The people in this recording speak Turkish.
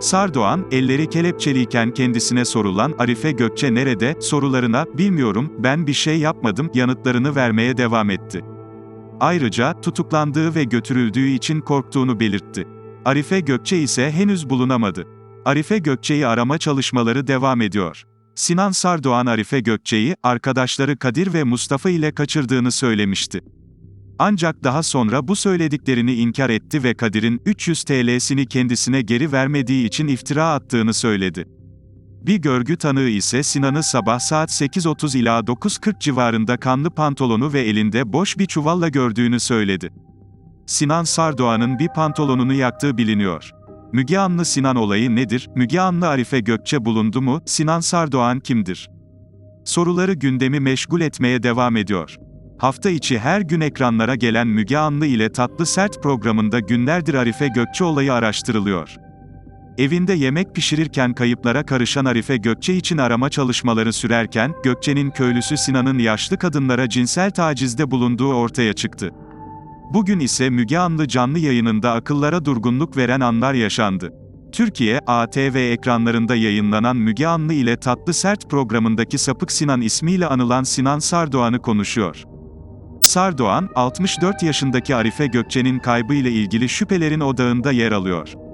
Sardoğan, elleri kelepçeliyken kendisine sorulan Arife Gökçe nerede sorularına bilmiyorum ben bir şey yapmadım yanıtlarını vermeye devam etti. Ayrıca tutuklandığı ve götürüldüğü için korktuğunu belirtti. Arife Gökçe ise henüz bulunamadı. Arife Gökçe'yi arama çalışmaları devam ediyor. Sinan Sardoğan Arife Gökçe'yi, arkadaşları Kadir ve Mustafa ile kaçırdığını söylemişti. Ancak daha sonra bu söylediklerini inkar etti ve Kadir'in 300 TL'sini kendisine geri vermediği için iftira attığını söyledi. Bir görgü tanığı ise Sinan'ı sabah saat 8.30 ila 9.40 civarında kanlı pantolonu ve elinde boş bir çuvalla gördüğünü söyledi. Sinan Sardoğan'ın bir pantolonunu yaktığı biliniyor. Müge Anlı Sinan olayı nedir? Müge Anlı Arife Gökçe bulundu mu? Sinan Sardoğan kimdir? Soruları gündemi meşgul etmeye devam ediyor. Hafta içi her gün ekranlara gelen Müge Anlı ile Tatlı Sert programında günlerdir Arife Gökçe olayı araştırılıyor. Evinde yemek pişirirken kayıplara karışan Arife Gökçe için arama çalışmaları sürerken, Gökçe'nin köylüsü Sinan'ın yaşlı kadınlara cinsel tacizde bulunduğu ortaya çıktı. Bugün ise Müge Anlı canlı yayınında akıllara durgunluk veren anlar yaşandı. Türkiye, ATV ekranlarında yayınlanan Müge Anlı ile Tatlı Sert programındaki Sapık Sinan ismiyle anılan Sinan Sardoğan'ı konuşuyor. Sardoğan, 64 yaşındaki Arife Gökçe'nin kaybı ile ilgili şüphelerin odağında yer alıyor.